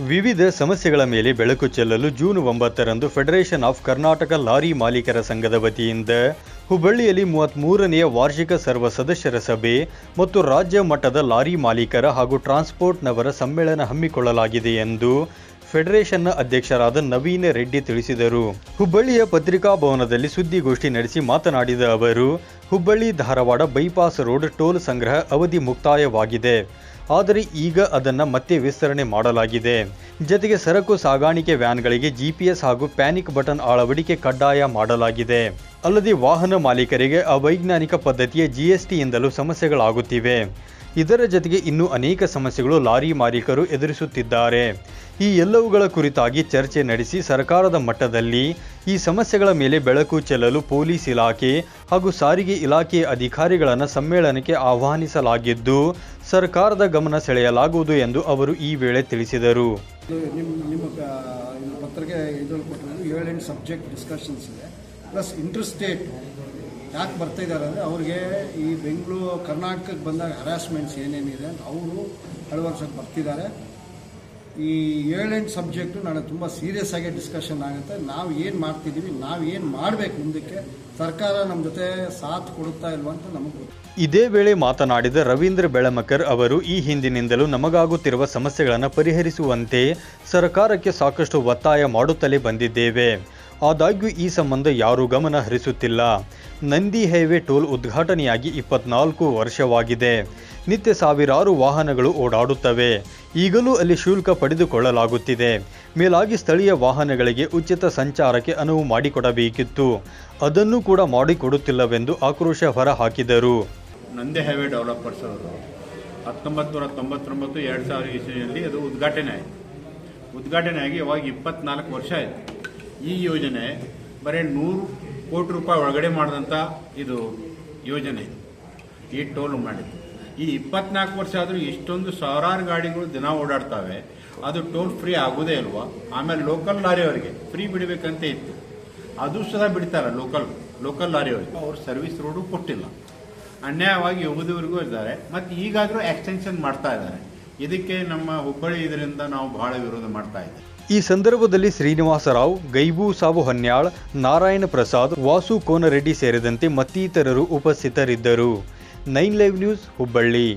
ವಿವಿಧ ಸಮಸ್ಯೆಗಳ ಮೇಲೆ ಬೆಳಕು ಚೆಲ್ಲಲು ಜೂನ್ ಒಂಬತ್ತರಂದು ಫೆಡರೇಷನ್ ಆಫ್ ಕರ್ನಾಟಕ ಲಾರಿ ಮಾಲೀಕರ ಸಂಘದ ವತಿಯಿಂದ ಹುಬ್ಬಳ್ಳಿಯಲ್ಲಿ ಮೂವತ್ತ್ಮೂರನೆಯ ವಾರ್ಷಿಕ ಸರ್ವ ಸದಸ್ಯರ ಸಭೆ ಮತ್ತು ರಾಜ್ಯ ಮಟ್ಟದ ಲಾರಿ ಮಾಲೀಕರ ಹಾಗೂ ಟ್ರಾನ್ಸ್ಪೋರ್ಟ್ನವರ ಸಮ್ಮೇಳನ ಹಮ್ಮಿಕೊಳ್ಳಲಾಗಿದೆ ಎಂದು ಫೆಡರೇಷನ್ನ ಅಧ್ಯಕ್ಷರಾದ ನವೀನ್ ರೆಡ್ಡಿ ತಿಳಿಸಿದರು. ಹುಬ್ಬಳ್ಳಿಯ ಪತ್ರಿಕಾ ಭವನದಲ್ಲಿ ಸುದ್ದಿಗೋಷ್ಠಿ ನಡೆಸಿ ಮಾತನಾಡಿದ ಅವರು, Hubballi Dharwad bypass road toll ಸಂಗ್ರಹ ಅವಧಿ ಮುಕ್ತಾಯವಾಗಿದೆ. ಆದರೆ ಈಗ ಅದನ್ನು ಮತ್ತೆ ವಿಸ್ತರಣೆ ಮಾಡಲಾಗಿದೆ. ಜತೆಗೆ ಸರಕು ಸಾಗಾಣಿಕೆ ವ್ಯಾನ್ಗಳಿಗೆ ಜಿಪಿಎಸ್ ಹಾಗೂ ಪ್ಯಾನಿಕ್ ಬಟನ್ ಅಳವಡಿಕೆ ಕಡ್ಡಾಯ ಮಾಡಲಾಗಿದೆ. ಅಲ್ಲದೆ ವಾಹನ ಮಾಲೀಕರಿಗೆ ಅವೈಜ್ಞಾನಿಕ ಪದ್ಧತಿಯ ಜಿಎಸ್ಟಿಯಿಂದಲೂ ಸಮಸ್ಯೆಗಳಾಗುತ್ತಿವೆ. ಇದರ ಜೊತೆಗೆ ಇನ್ನೂ ಅನೇಕ ಸಮಸ್ಯೆಗಳು ಲಾರಿ ಮಾಲೀಕರು ಎದುರಿಸುತ್ತಿದ್ದಾರೆ. ಈ ಎಲ್ಲವುಗಳ ಕುರಿತಾಗಿ ಚರ್ಚೆ ನಡೆಸಿ ಸರ್ಕಾರದ ಮಟ್ಟದಲ್ಲಿ ಈ ಸಮಸ್ಯೆಗಳ ಮೇಲೆ ಬೆಳಕು ಚೆಲ್ಲಲು ಪೊಲೀಸ್ ಇಲಾಖೆ ಹಾಗೂ ಸಾರಿಗೆ ಇಲಾಖೆಯ ಅಧಿಕಾರಿಗಳನ್ನು ಸಮ್ಮೇಳನಕ್ಕೆ ಆಹ್ವಾನಿಸಲಾಗಿದ್ದು, ಸರ್ಕಾರದ ಗಮನ ಸೆಳೆಯಲಾಗುವುದು ಎಂದು ಅವರು ಈ ವೇಳೆ ತಿಳಿಸಿದರು. ಸಬ್ಜೆಕ್ಟ್ ಡಿಸ್ಕಷನ್ಸ್ ಇದೆ. ಪ್ಲಸ್ ಇಂಟರ್ಸ್ಟೇಟ್ ಯಾಕೆ ಬರ್ತಾ ಇದ್ದಾರೆ ಅಂದರೆ ಅವ್ರಿಗೆ ಈ ಬೆಂಗಳೂರು, ಕರ್ನಾಟಕಕ್ಕೆ ಬಂದಾಗ ಹರಾಸ್ಮೆಂಟ್ಸ್ ಏನೇನಿದೆ ಅಂತ ಅವರು ಅಳವಡಿಸೋಕೆ ಬರ್ತಿದ್ದಾರೆ. ಈ ಏಳೆಂಟು ಸಬ್ಜೆಕ್ಟು ನಾಳೆ ತುಂಬ ಸೀರಿಯಸ್ ಆಗಿ ಡಿಸ್ಕಷನ್ ಆಗುತ್ತೆ. ನಾವು ಏನು ಮಾಡ್ತಿದ್ದೀವಿ ನಾವು ಏನು ಮಾಡಬೇಕು ಮುಂದಕ್ಕೆ, ಸರ್ಕಾರ ನಮ್ಮ ಜೊತೆ ಸಾಥ್ ಕೊಡುತ್ತಾ ಇಲ್ವಾ ಅಂತ ನಮಗೆ ಇದೇ ವೇಳೆ ಮಾತನಾಡಿದ ರವೀಂದ್ರ ಬೆಳಮಕರ್ ಅವರು, ಈ ಹಿಂದಿನಿಂದಲೂ ನಮಗಾಗುತ್ತಿರುವ ಸಮಸ್ಯೆಗಳನ್ನು ಪರಿಹರಿಸುವಂತೆ ಸರ್ಕಾರಕ್ಕೆ ಸಾಕಷ್ಟು ಒತ್ತಾಯ ಮಾಡುತ್ತಲೇ ಬಂದಿದ್ದೇವೆ. ಆದಾಗ್ಯೂ ಈ ಸಂಬಂಧ ಯಾರೂ ಗಮನ ಹರಿಸುತ್ತಿಲ್ಲ. ನಂದಿ ಹೈವೇ ಟೋಲ್ ಉದ್ಘಾಟನೆಯಾಗಿ ಇಪ್ಪತ್ನಾಲ್ಕು ವರ್ಷವಾಗಿದೆ. ನಿತ್ಯ ಸಾವಿರಾರು ವಾಹನಗಳು ಓಡಾಡುತ್ತವೆ. ಈಗಲೂ ಅಲ್ಲಿ ಶುಲ್ಕ ಪಡೆದುಕೊಳ್ಳಲಾಗುತ್ತಿದೆ. ಮೇಲಾಗಿ ಸ್ಥಳೀಯ ವಾಹನಗಳಿಗೆ ಉಚಿತ ಸಂಚಾರಕ್ಕೆ ಅನುವು ಮಾಡಿಕೊಡಬೇಕಿತ್ತು. ಅದನ್ನು ಕೂಡ ಮಾಡಿಕೊಡುತ್ತಿಲ್ಲವೆಂದು ಆಕ್ರೋಶ ಹೊರಹಾಕಿದರು. ನಂದಿ ಹೈವೇ ಡೆವಲಪರ್ಸ್ ಅವರು ಹತ್ತೊಂಬತ್ತು ನೂರ ತೊಂಬತ್ತೊಂಬತ್ತು ಎರಡು ಸಾವಿರ ಇಸ್ವಿಯಲ್ಲಿ ಅದು ಉದ್ಘಾಟನೆ ಆಯಿತು. ಉದ್ಘಾಟನೆ ಆಗಿ ಇವಾಗ ಇಪ್ಪತ್ನಾಲ್ಕು ವರ್ಷ ಆಯಿತು. ಈ ಯೋಜನೆ ಬರೀ ನೂರು ಕೋಟಿ ರೂಪಾಯಿ ಒಳಗಡೆ ಮಾಡಿದಂಥ ಇದು ಯೋಜನೆ. ಈ ಟೋಲ್ ಮಾಡಿದ್ದು. ಈ ಇಪ್ಪತ್ನಾಲ್ಕು ವರ್ಷ ಆದರೂ ಇಷ್ಟೊಂದು ಸಾವಿರಾರು ಗಾಡಿಗಳು ದಿನ ಓಡಾಡ್ತವೆ. ಅದು ಟೋಲ್ ಫ್ರೀ ಆಗೋದೇ ಇಲ್ವಾ? ಆಮೇಲೆ ಲೋಕಲ್ ಲಾರಿಯವರಿಗೆ ಫ್ರೀ ಬಿಡಬೇಕಂತ ಇತ್ತು. ಅದು ಸಹ ಬಿಡ್ತಾರ ಲೋಕಲ್ ಲೋಕಲ್ ಲಾರಿಯವರಿಗೆ ಅವ್ರು ಸರ್ವಿಸ್ ರೋಡು ಕೊಟ್ಟಿಲ್ಲ. ಅನ್ಯಾಯವಾಗಿ ಹೋಗುದವರೆಗೂ ಇದ್ದಾರೆ. ಮತ್ತು ಈಗಾದರೂ ಎಕ್ಸ್ಟೆನ್ಷನ್ ಮಾಡ್ತಾ ಇದ್ದಾರೆ. ಇದಕ್ಕೆ ನಮ್ಮ ಹುಬ್ಬಳ್ಳಿ ಇದರಿಂದ ನಾವು ಬಹಳ ವಿರೋಧ ಮಾಡ್ತಾ ಇದ್ದೇವೆ. ಈ ಸಂದರ್ಭದಲ್ಲಿ ಶ್ರೀನಿವಾಸರಾವ್, ಗೈಬೂ ಸಾಬು ಹನ್ಯಾಳ್, ನಾರಾಯಣ ಪ್ರಸಾದ್, ವಾಸು ಕೋನರೆಡ್ಡಿ ಸೇರಿದಂತೆ ಮತ್ತಿತರರು ಉಪಸ್ಥಿತರಿದ್ದರು. Nine live news Hubballi.